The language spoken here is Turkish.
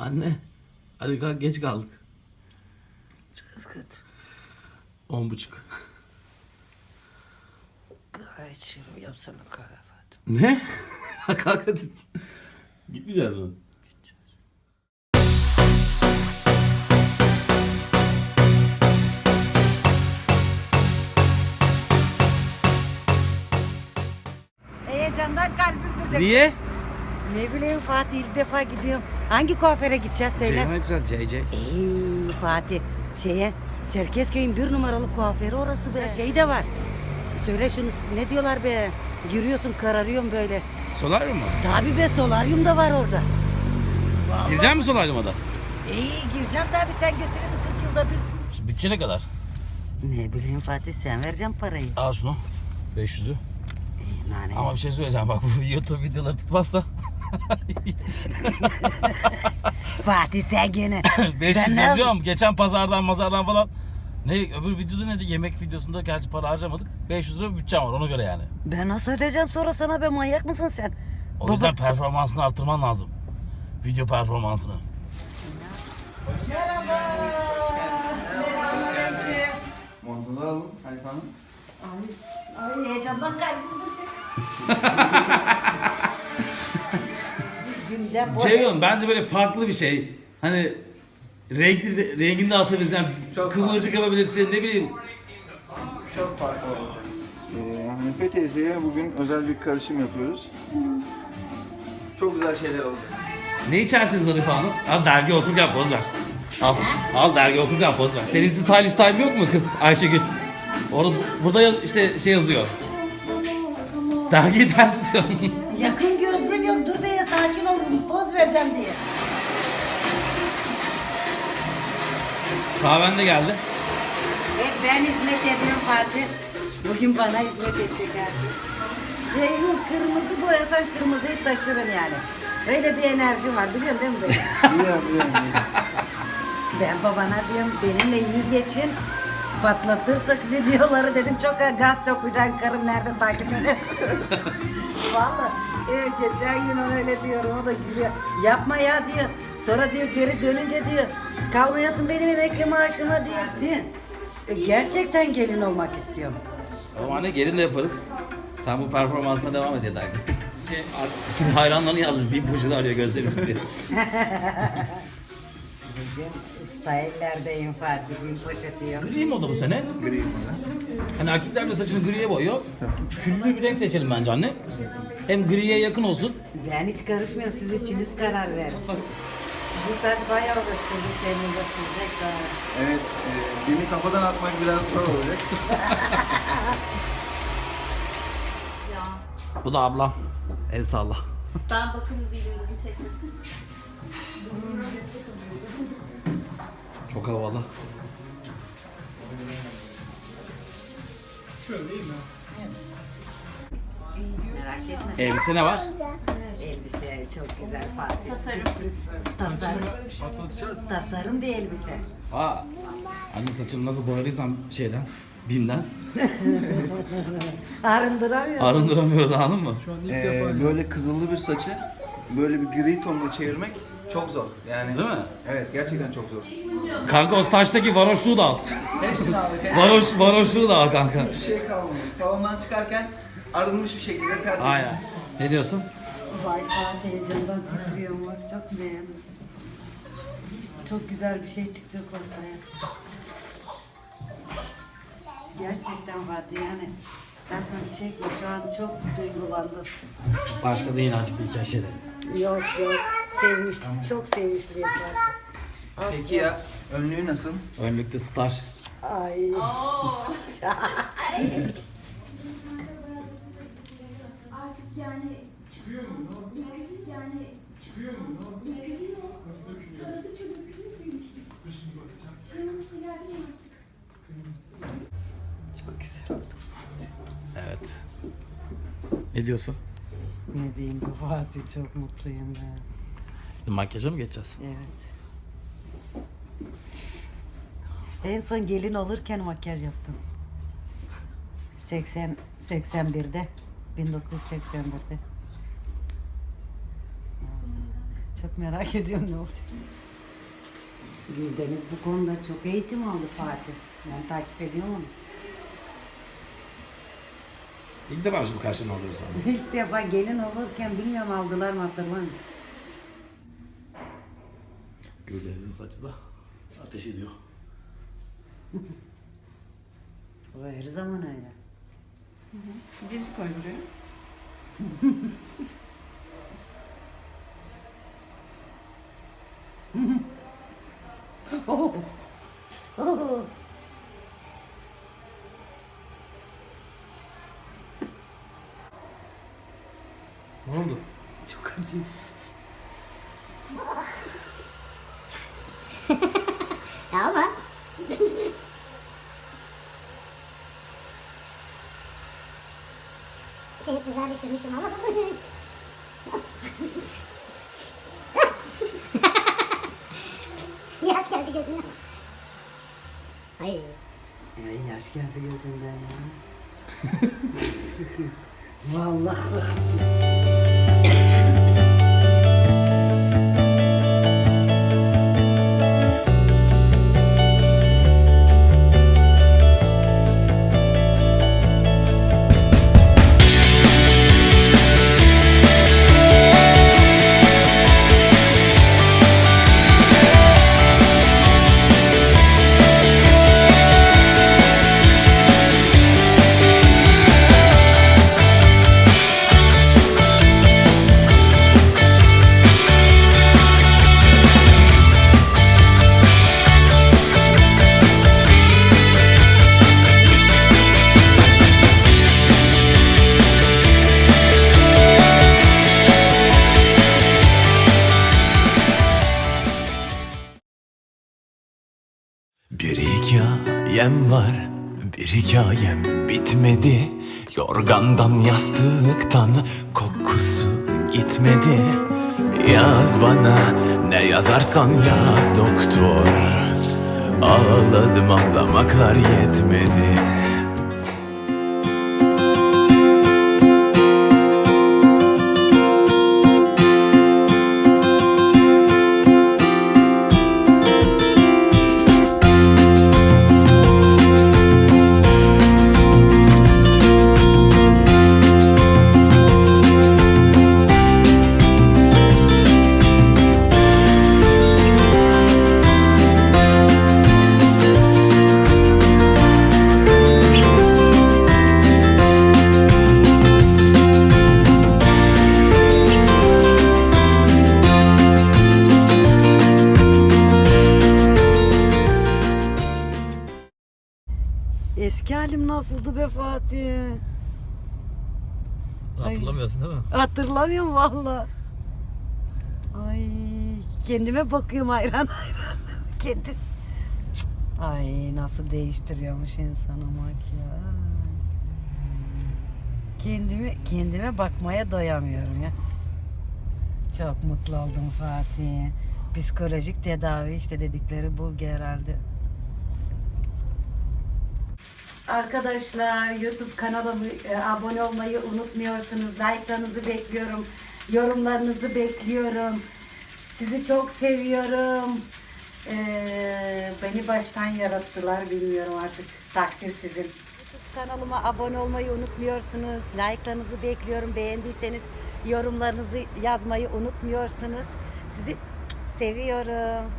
Anne. Hadi kalk geç kaldık. Rıfkıt. On buçuk. Kahve içiyorum. Yapsana kahve Fatih. Ne? kalk hadi. Gitmeyeceğiz mi? Heyecandan kalbim duracak. Niye? Ne bileyim Fatih ilk defa gidiyorum. Hangi kuaföre gideceğiz söyle. Ceyhan güzel JJ. Ey Fatih şeye Çerkezköy'ün bir numaralı kuaförü orası be. Şey de var. Söyle şunu ne diyorlar be. Giriyorsun kararıyorsun böyle. Solaryum mu? Tabi be solaryum da var orada. Girecek misin solaryuma da? İyi gireceğim tabi sen götürürsün 40 yılda bir. Bütçe ne kadar? Ne bileyim Fatih sen vereceksin parayı. Al şunu. 500'ü. İyi, nane. Ama bir şey söyleyeceğim bak bu YouTube videoları tutmazsa. Fatih sen gene. 500 Ben ne- yazıyorum. Geçen pazardan mazardan falan. Ne öbür videoda neydi? Yemek videosunda gerçi para harcamadık. 500 lira bir bütçem var ona göre yani. Ben nasıl ödeyeceğim sonra sana be manyak mısın sen? O yüzden performansını arttırman lazım. Video performansını. Montunuzu alalım Hanife Hanım. Ay heyecandan kalbim duracak. Günden bu. Ceyhun bence böyle farklı bir şey. Hani renkli rengini de atabilirsin. Çok kıvırcık yapabilirsin ne bileyim. Çok farklı olacak. Ee, Hanife teyzeye bugün özel bir karışım yapıyoruz. Çok güzel şeyler olacak. Ne içersiniz Hanife Hanım? Al dergi okurken poz ver. Al, al dergi okurken poz ver. Senin stylish time yok mu kız Ayşegül? Orada burada yaz- işte şey yazıyor. Dergiyi ters tutuyorum. Vereceğim diye. Kahven de geldi. Hep ben hizmet ediyorum Fatih. Bugün bana hizmet edecek artık. Ceyhun kırmızı boyasan kırmızıyı taşırım yani. Öyle bir enerji var biliyorsun değil mi? Biliyorum biliyorum. ben babana diyorum benimle iyi geçin. Patlatırsak videoları dedim çok gazete okuyacaksın karım nerede takip edersin. Vallahi evet, geçen gün ona öyle diyorum o da gülüyor. Yapma ya diyor. Sonra diyor geri dönünce diyor kalmayasın benim emekli maaşıma diyor. diyor. E, Gerçekten gelin olmak istiyorum. Ama anne gelin de yaparız. Sen bu performansına devam et yeter ki. Şey, artık hayranlarını yazmış. Bir poşet arıyor gözlerimiz diye. Bugün stylelerdeyim Fatih bin poşeti yok. Gri moda bu sene. Gri Hani erkekler bile saçını griye boyuyor. Küllü bir renk seçelim bence anne. Hem griye yakın olsun. Ben hiç karışmıyorum siz üçünüz karar verin. Bu saç bayağı uğraştırdı senin uğraştıracak daha. Evet, e, beni kafadan atmak biraz zor olacak. Bu da ablam. El salla. Ben bakım biliyorum çektim. Çok havalı. Merak etme. Elbise ne var? Elbise çok güzel Fatih. Tasarım. Sürpriz. Tasarım. Tasarım bir elbise. Aa. Anne saçını nasıl boyadıysan şeyden, bimden. Arındıramıyorsun. Arındıramıyoruz anladın mı? Ee, böyle kızıllı bir saçı böyle bir gri tonuna çevirmek çok zor. Yani Değil mi? Evet, gerçekten çok zor. Kanka o saçtaki varoşluğu da al. Hepsini aldık. Varoş, varoşluğu da al kanka. Hiçbir şey kalmadı. Salondan çıkarken arınmış bir şekilde tertemiz. Aynen. Ne diyorsun? Vay Fatih heyecandan titriyorum bak çok beğendim. Çok güzel bir şey çıkacak ortaya. Gerçekten Fatih yani istersen çekme şu an çok duygulandım. Başladı yine acıklı hikaye şeyleri. Yok yok sevmiş çok sevinçliyim Fatih. Peki ya önlüğü nasıl? Önlükte star. Ay. Artık yani çıkıyor mu? Yani çıkıyor mu? Dökülüyor. Nasıl dökülüyor? Taradıkça dökülüyor muymuş? Kırmızı geldi mi artık? Çok güzel oldu. Evet. Ne diyorsun? Ne diyeyim bu Fatih çok mutluyum ben. Şimdi makyaja mı geçeceğiz? Evet. En son gelin olurken makyaj yaptım. 80 81'de 1981'de. Çok merak ediyorum ne olacak. Güldeniz bu konuda çok eğitim aldı Fatih. Ben takip ediyorum onu. İlk defa şimdi karşına alıyoruz abi. İlk defa gelin olurken bilmiyorum aldılar mı hatırlamıyorum. Güldeniz'in saçı da ateş ediyor. O her zaman öyle. Ceviz koy buraya. Oh. Oh. Ne oldu? Çok acı. Ya ama seni tuzağa düşürmüşüm ama Yaş geldi gözüne. Ay. Ay yaş geldi gözümden ya. Vallahi. Bir hikayem var, bir hikayem bitmedi. Yorgandan yastıktan kokusu gitmedi. Yaz bana ne yazarsan yaz doktor. Ağladım ağlamaklar yetmedi nasıldı be Fatih? Hatırlamıyorsun değil mi? Hatırlamıyorum valla. Ay kendime bakıyorum hayran hayran. Kendi. Ay nasıl değiştiriyormuş insanı makyaj. Kendime kendime bakmaya doyamıyorum ya. Çok mutlu oldum Fatih. Psikolojik tedavi işte dedikleri bu herhalde. Arkadaşlar YouTube kanalıma e, abone olmayı unutmuyorsunuz. Like'larınızı bekliyorum. Yorumlarınızı bekliyorum. Sizi çok seviyorum. Ee, beni baştan yarattılar bilmiyorum artık. Takdir sizin. YouTube kanalıma abone olmayı unutmuyorsunuz. Like'larınızı bekliyorum. Beğendiyseniz yorumlarınızı yazmayı unutmuyorsunuz. Sizi seviyorum.